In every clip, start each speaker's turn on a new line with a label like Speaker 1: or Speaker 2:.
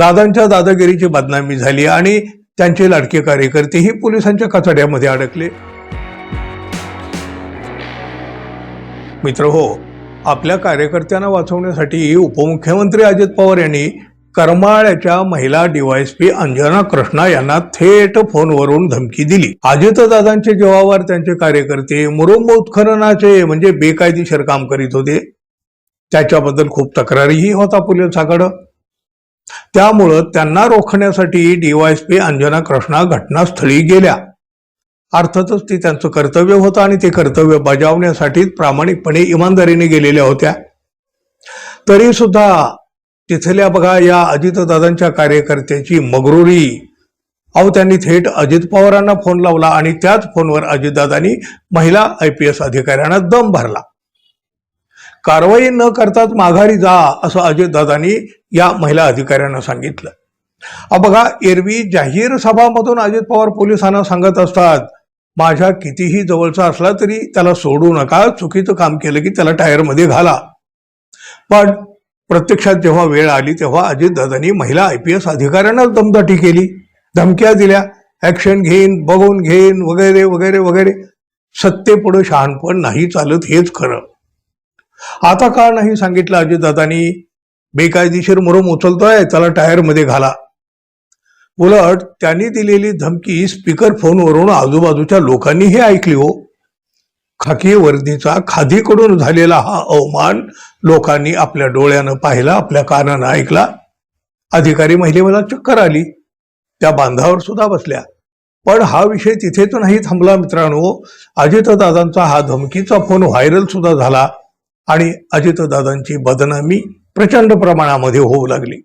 Speaker 1: दादांच्या दादागिरीची बदनामी झाली आणि त्यांचे लाडके कार्यकर्तेही पोलिसांच्या कचड्यामध्ये अडकले. मित्र हो आपल्या कार्यकर्त्यांना वाचवण्यासाठी उपमुख्यमंत्री अजित पवार यांनी करमाळ्याच्या महिला डीवायएसपी अंजना कृष्णा यांना थेट फोनवरून धमकी दिली. अजितदादांच्या जीवावर त्यांचे कार्यकर्ते मुरुंब उत्खननाचे म्हणजे बेकायदेशीर काम करीत होते. त्याच्याबद्दल खूप तक्रारीही होता पोलिसाकडं त्यामुळं त्यांना रोखण्यासाठी डीवायएसपी अंजना कृष्णा घटनास्थळी गेल्या. अर्थातच ते त्यांचं कर्तव्य होतं आणि ते कर्तव्य बजावण्यासाठी प्रामाणिकपणे इमानदारीने गेलेल्या होत्या. तरी सुद्धा तिथल्या बघा या अजितदादांच्या कार्यकर्त्याची मगरुरी. अहो त्यांनी थेट अजित पवारांना फोन लावला आणि त्याच फोनवर अजितदादांनी महिला आय पी एस अधिकाऱ्यांना दम भरला. कारवाई न करताच माघारी जा असं अजितदादांनी या महिला अधिकाऱ्यांना सांगितलं. अहो बघा एरवी जाहीर सभामधून अजित पवार पोलिसांना सांगत असतात माझ्या कितीही जवळचा असला तरी त्याला सोडू नका चुकीचं काम केलं की त्याला टायरमध्ये घाला. पण प्रत्यक्षात जेव्हा वेळ आली तेव्हा अजितदादांनी महिला आय पी एस अधिकाऱ्यांनाच दमदाटी केली. धमक्या दिल्या ऍक्शन घेईन बघून घेईन वगैरे वगैरे वगैरे. सत्तेपुढे शहाणपण नाही चालत हेच खरं. आता का नाही सांगितलं अजितदादांनी बेकायदेशीर मुरुम उचलतोय त्याला टायरमध्ये घाला. उलट त्यांनी दिलेली धमकी स्पीकर फोनवरून आजूबाजूच्या लोकांनीही ऐकली हो. खाकी वर्दीचा खादीकडून झालेला हा अवमान लोकांनी आपल्या डोळ्यानं पाहिला आपल्या कानानं ऐकला. अधिकारी महिलेला चक्कर आली. त्या बांधावर सुद्धा बसल्या. पण हा विषय तिथेच नाही थांबला मित्रांनो. अजितदादांचा हा धमकीचा फोन व्हायरल सुद्धा झाला. आणि अजितदादांची बदनामी प्रचंड प्रमाणामध्ये होऊ लागली.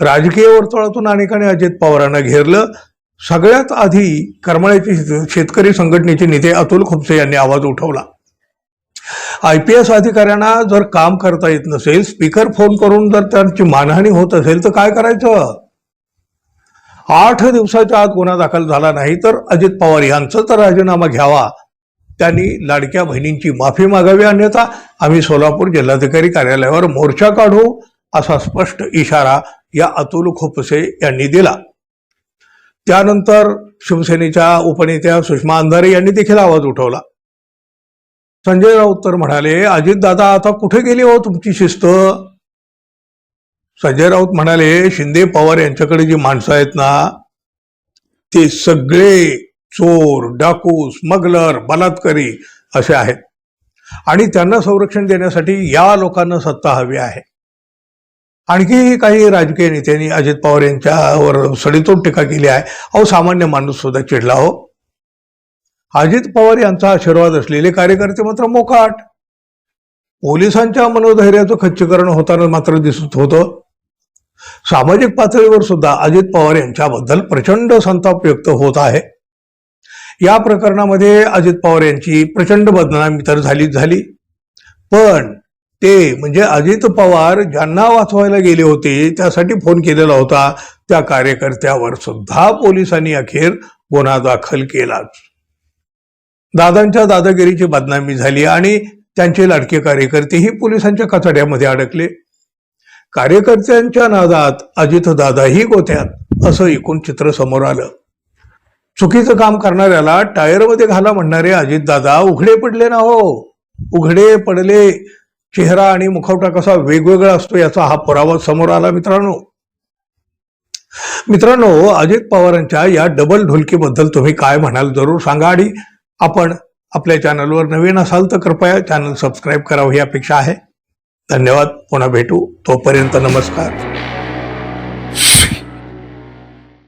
Speaker 1: राजकीय वर्तुळातून अनेकांनी अजित पवारांना घेरलं. सगळ्यात आधी करमाळ्याचे शेतकरी संघटनेचे नेते अतुल खुपसे यांनी आवाज उठवला. आय पी एस अधिकाऱ्यांना जर काम करता येत नसेल स्पीकर फोन करून जर त्यांची मानहानी होत असेल तर काय करायचं? आठ दिवसाच्या आत गुन्हा दाखल झाला नाही तर अजित पवार यांचा तर राजीनामा घ्यावा. त्यांनी लाडक्या बहिणींची माफी मागावी अन्यथा आम्ही सोलापूर जिल्हाधिकारी कार्यालयावर मोर्चा काढू असा स्पष्ट इशारा या अतुल खोपसे यांनी दिला. त्यानंतर शिवसेनेच्या उपनेत्या सुषमा अंधारे यांनी देखील आवाज उठवला. संजय राऊत तर म्हणाले अजितदादा आता कुठे गेली हो तुमची शिस्त? संजय राऊत म्हणाले शिंदे पवार यांच्याकडे जी माणसं आहेत ना ते सगळे चोर डाकू स्मगलर बलात्कारी असे आहेत. आणि त्यांना संरक्षण देण्यासाठी या लोकांना सत्ता हवी आहे. आणखी काही राजकीय नेत्यांनी अजित पवार यांच्यावर सडीतोड टीका केली आहे. अहो सामान्य माणूस सुद्धा चिडला हो. अजित पवार यांचा आशीर्वाद असलेले कार्यकर्ते मात्र मोकाट. पोलिसांच्या मनोधैर्याचं खच्चीकरण होताना मात्र दिसत होतं. सामाजिक पातळीवर सुद्धा अजित पवार यांच्याबद्दल प्रचंड संताप व्यक्त होत आहे. या प्रकरणामध्ये अजित पवार यांची प्रचंड बदनामी तर झालीच झाली. पण ते म्हणजे अजित पवार ज्यांना वाचवायला गेले होते त्यासाठी फोन केलेला होता. त्या कार्यकर्त्यावर सुद्धा पोलिसांनी अखेर गुन्हा दाखल केलाच. दादांच्या दादागिरीची बदनामी झाली आणि त्यांचे लाडके कार्यकर्तेही पोलिसांच्या कचड्यामध्ये अडकले. कार्यकर्त्यांच्या नादात अजितदादाही गोत्यात असं एकूण चित्र समोर आलं. चुकीचं काम करणाऱ्याला टायरमध्ये घाला म्हणणारे अजितदादा उघडे पडले ना हो. उघडे पडले. चेहरा आणि मुखवटा कसा वेगवेगळा असतो याचा हा पुरावा समोर आला मित्रांनो. मित्रांनो अजित पवारांच्या या डबल ढोलकीबद्दल तुम्ही काय म्हणाल जरूर सांगा आणि आपण आपल्या चॅनलवर नवीन असाल तर कृपया चॅनल सबस्क्राईब करावं ही अपेक्षा आहे. धन्यवाद. पुन्हा भेटू. तोपर्यंत नमस्कार.